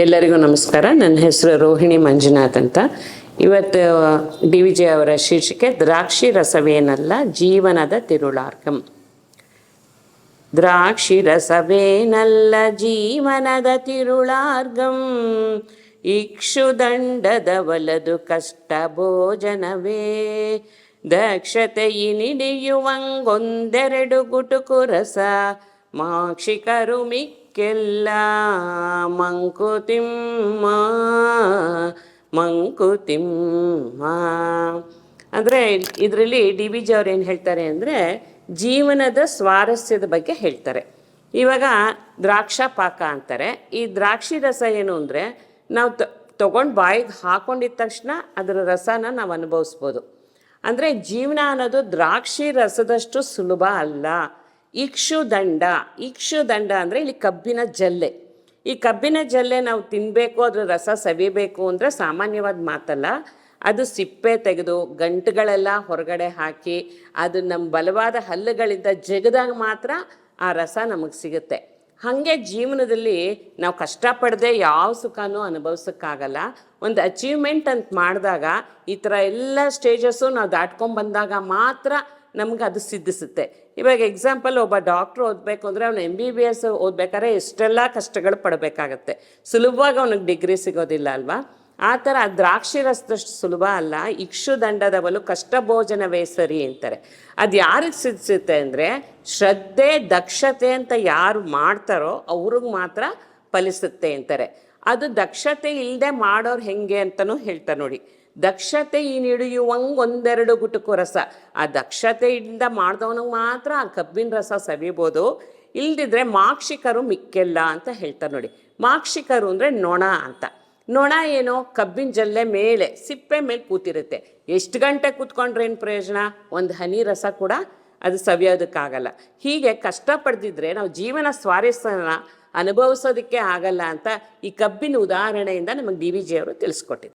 ಎಲ್ಲರಿಗೂ ನಮಸ್ಕಾರ. ನನ್ನ ಹೆಸರು ರೋಹಿಣಿ ಮಂಜುನಾಥ್ ಅಂತ. ಇವತ್ತು ಡಿ ವಿ ಜೆ ಅವರ ಶೀರ್ಷಿಕೆ, ದ್ರಾಕ್ಷಿ ರಸವೇನಲ್ಲ ಜೀವನದ ತಿರುಳಾರ್ಕಂ ದ್ರಾಕ್ಷಿ ರಸವೇನಲ್ಲ ಜೀವನದ ತಿರುಳಾರ್ಗಂ. ಇಕ್ಷುದಂಡದ ಒಲದು ಕಷ್ಟ ಭೋಜನವೇ. ದಕ್ಷತೆಯಿನಿಡಿಯುವಂಗೊಂದೆರಡು ಗುಟುಕು ರಸ. ಮಾಕ್ಷಿಕರು ಮಿಕ್ಕೆಲ್ಲ ಮಂಕುತಿಮ್ಮ ಮಂಕುತಿಮ್ಮ. ಅಂದರೆ ಇದರಲ್ಲಿ ಡಿ ಬಿ ಜಿ ಅವ್ರು ಏನು ಹೇಳ್ತಾರೆ ಅಂದರೆ ಜೀವನದ ಸ್ವಾರಸ್ಯದ ಬಗ್ಗೆ ಹೇಳ್ತಾರೆ. ಇವಾಗ ದ್ರಾಕ್ಷ ಪಾಕ ಅಂತಾರೆ. ಈ ದ್ರಾಕ್ಷಿ ರಸ ಏನು ಅಂದರೆ ನಾವು ತೊಗೊಂಡು ಬಾಯಿಗೆ ಹಾಕೊಂಡಿದ್ದ ತಕ್ಷಣ ಅದರ ರಸನ ನಾವು ಅನುಭವಿಸ್ಬೋದು. ಅಂದರೆ ಜೀವನ ಅನ್ನೋದು ದ್ರಾಕ್ಷಿ ರಸದಷ್ಟು ಸುಲಭ ಅಲ್ಲ. ಇಕ್ಷುದಂಡ. ಇಕ್ಷುದಂಡ ಅಂದರೆ ಇಲ್ಲಿ ಕಬ್ಬಿನ ಜಲ್ಲೆ. ಈ ಕಬ್ಬಿನ ಜಲ್ಲೆ ನಾವು ತಿನ್ನಬೇಕು ಅದರ ರಸ ಸವಿಬೇಕು ಅಂದರೆ ಸಾಮಾನ್ಯವಾದ ಮಾತಲ್ಲ. ಅದು ಸಿಪ್ಪೆ ತೆಗೆದು ಗಂಟುಗಳೆಲ್ಲ ಹೊರಗಡೆ ಹಾಕಿ, ಅದು ನಮ್ಮ ಬಲವಾದ ಹಲ್ಲುಗಳಿಂದ ಜಗದಾಗ ಮಾತ್ರ ಆ ರಸ ನಮಗೆ ಸಿಗುತ್ತೆ. ಹಾಗೆ ಜೀವನದಲ್ಲಿ ನಾವು ಕಷ್ಟಪಡದೆ ಯಾವ ಸುಖನೂ ಅನುಭವಿಸೋಕ್ಕಾಗಲ್ಲ. ಒಂದು ಅಚೀವ್ಮೆಂಟ್ ಅಂತ ಮಾಡಿದಾಗ ಈ ಥರ ಎಲ್ಲ ಸ್ಟೇಜಸ್ಸು ನಾವು ದಾಟ್ಕೊಂಡು ಬಂದಾಗ ಮಾತ್ರ ನಮ್ಗೆ ಅದು ಸಿದ್ಧಿಸುತ್ತೆ. ಇವಾಗ ಎಕ್ಸಾಂಪಲ್ ಒಬ್ಬ ಡಾಕ್ಟ್ರು ಓದಬೇಕು ಅಂದರೆ ಅವ್ನು ಎಂ ಬಿ ಬಿ ಎಸ್ ಓದಬೇಕಾದ್ರೆ ಎಷ್ಟೆಲ್ಲ ಕಷ್ಟಗಳು ಪಡಬೇಕಾಗತ್ತೆ. ಸುಲಭವಾಗಿ ಅವನಿಗೆ ಡಿಗ್ರಿ ಸಿಗೋದಿಲ್ಲ ಅಲ್ವಾ? ಆ ಥರ ದ್ರಾಕ್ಷಿ ರಸದಷ್ಟು ಸುಲಭ ಅಲ್ಲ. ಇಕ್ಷು ದಂಡದ ಬಲು ಕಷ್ಟ ಭೋಜನವೇ ಸರಿ ಅಂತಾರೆ. ಅದು ಯಾರಿಗೆ ಸಿದ್ಧಿಸುತ್ತೆ ಅಂದರೆ ಶ್ರದ್ಧೆ, ದಕ್ಷತೆ ಅಂತ ಯಾರು ಮಾಡ್ತಾರೋ ಅವ್ರಿಗೆ ಮಾತ್ರ ಫಲಿಸುತ್ತೆ ಅಂತಾರೆ. ಅದು ದಕ್ಷತೆ ಇಲ್ಲದೆ ಮಾಡೋರು ಹೆಂಗೆ ಅಂತಲೂ ಹೇಳ್ತಾರೆ ನೋಡಿ. ದಕ್ಷತೆ ಈ ನಿಡಿಯುವಂಗೆ ಒಂದೆರಡು ಗುಟುಕು ರಸ. ಆ ದಕ್ಷತೆಯಿಂದ ಮಾಡಿದವನಿಗೆ ಮಾತ್ರ ಆ ಕಬ್ಬಿನ ರಸ ಸವಿಬೋದು. ಇಲ್ದಿದ್ರೆ ಮಾಕ್ಷಿಕರು ಮಿಕ್ಕೆಲ್ಲ ಅಂತ ಹೇಳ್ತಾರೆ ನೋಡಿ. ಮಾಕ್ಷಿಕರು ಅಂದರೆ ನೊಣ ಅಂತ. ನೊಣ ಏನೋ ಕಬ್ಬಿನ ಜಲ್ಲೆ ಮೇಲೆ ಸಿಪ್ಪೆ ಮೇಲೆ ಕೂತಿರುತ್ತೆ. ಎಷ್ಟು ಗಂಟೆ ಕೂತ್ಕೊಂಡ್ರೆ ಏನು ಪ್ರಯೋಜನ? ಒಂದು ಹನಿ ರಸ ಕೂಡ ಅದು ಸವಿಯೋದಕ್ಕಾಗಲ್ಲ. ಹೀಗೆ ಕಷ್ಟಪಡ್ದಿದ್ರೆ ನಾವು ಜೀವನ ಸ್ವಾರಸ್ಯನ ಅನುಭವಿಸೋದಕ್ಕೆ ಆಗಲ್ಲ ಅಂತ ಈ ಕಬ್ಬಿನ ಉದಾಹರಣೆಯಿಂದ ನಮಗೆ ಡಿ ವಿ ಜಿ ಅವರು ತಿಳಿಸ್ಕೊಟ್ಟಿದ್ದಾರೆ.